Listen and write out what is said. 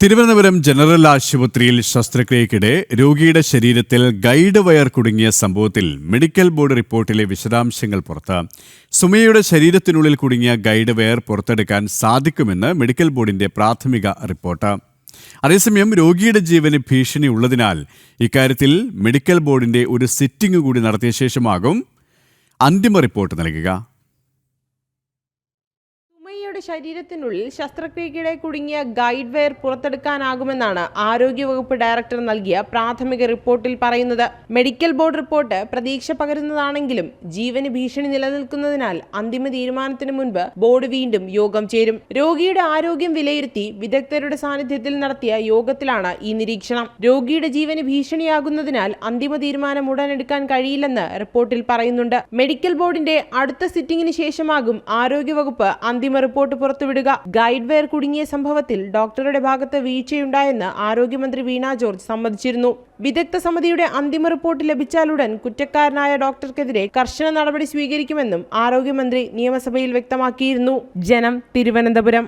Thiruvananthapuram general ആശുപത്രിയിൽ ശസ്ത്രക്രിയക്കിടെ രോഗിയുടെ ശരീരത്തിൽ ഗൈഡ് വയർ കുടുങ്ങിയ സംഭവത്തിൽ മെഡിക്കൽ ബോർഡ് റിപ്പോർട്ടിലെ വിശദാംശങ്ങൾ പുറത്ത്. സുമയുടെ ശരീരത്തിനുള്ളിൽ കുടുങ്ങിയ ഗൈഡ് വയർ പുറത്തെടുക്കാൻ സാധിക്കുമെന്ന് മെഡിക്കൽ ബോർഡിന്റെ പ്രാഥമിക റിപ്പോർട്ട്. അതേസമയം രോഗിയുടെ ജീവന് ഭീഷണി ഉള്ളതിനാൽ ഇക്കാര്യത്തിൽ മെഡിക്കൽ ബോർഡിന്റെ ഒരു സിറ്റിംഗ് കൂടി നടത്തിയ ശേഷമാകും അന്തിമ റിപ്പോർട്ട് നൽകുക. സുമയ്യയുടെ ശരീരത്തിനുള്ളിൽ ശസ്ത്രക്രിയക്കിടെ കുടുങ്ങിയ ഗൈഡ് വെയർ പുറത്തെടുക്കാനാകുമെന്നാണ് ആരോഗ്യവകുപ്പ് ഡയറക്ടർ നൽകിയ പ്രാഥമിക റിപ്പോർട്ടിൽ പറയുന്നത്. മെഡിക്കൽ ബോർഡ് റിപ്പോർട്ട് പ്രതീക്ഷ പകരുന്നതാണെങ്കിലും ജീവന് ഭീഷണി നിലനിൽക്കുന്നതിനാൽ അന്തിമ തീരുമാനത്തിന് മുൻപ് ബോർഡ് വീണ്ടും യോഗം ചേരും. രോഗിയുടെ ആരോഗ്യം വിലയിരുത്തി വിദഗ്ധരുടെ സാന്നിധ്യത്തിൽ നടത്തിയ യോഗത്തിലാണ് ഈ നിരീക്ഷണം. രോഗിയുടെ ജീവന് ഭീഷണിയാകുന്നതിനാൽ അന്തിമ തീരുമാനം ഉടനെടുക്കാൻ കഴിയില്ലെന്ന് റിപ്പോർട്ടിൽ പറയുന്നുണ്ട്. മെഡിക്കൽ ബോർഡിന്റെ അടുത്ത സിറ്റിംഗിന് ശേഷമാകും ആരോഗ്യവകുപ്പ് അന്തിമ റിപ്പോർട്ട് പുറത്തുവിടുക. ഗൈഡ് വെയർ കുടുങ്ങിയ സംഭവത്തിൽ ഡോക്ടറുടെ ഭാഗത്ത് വീഴ്ചയുണ്ടായെന്ന് ആരോഗ്യമന്ത്രി വീണ ജോർജ് സമ്മതിച്ചിരുന്നു. വിദഗ്ധ സമിതിയുടെ അന്തിമ റിപ്പോർട്ട് ലഭിച്ചാലുടൻ കുറ്റക്കാരനായ ഡോക്ടർക്കെതിരെ കർശന നടപടി സ്വീകരിക്കുമെന്നും ആരോഗ്യമന്ത്രി നിയമസഭയിൽ വ്യക്തമാക്കിയിരുന്നു. ജനം തിരുവനന്തപുരം.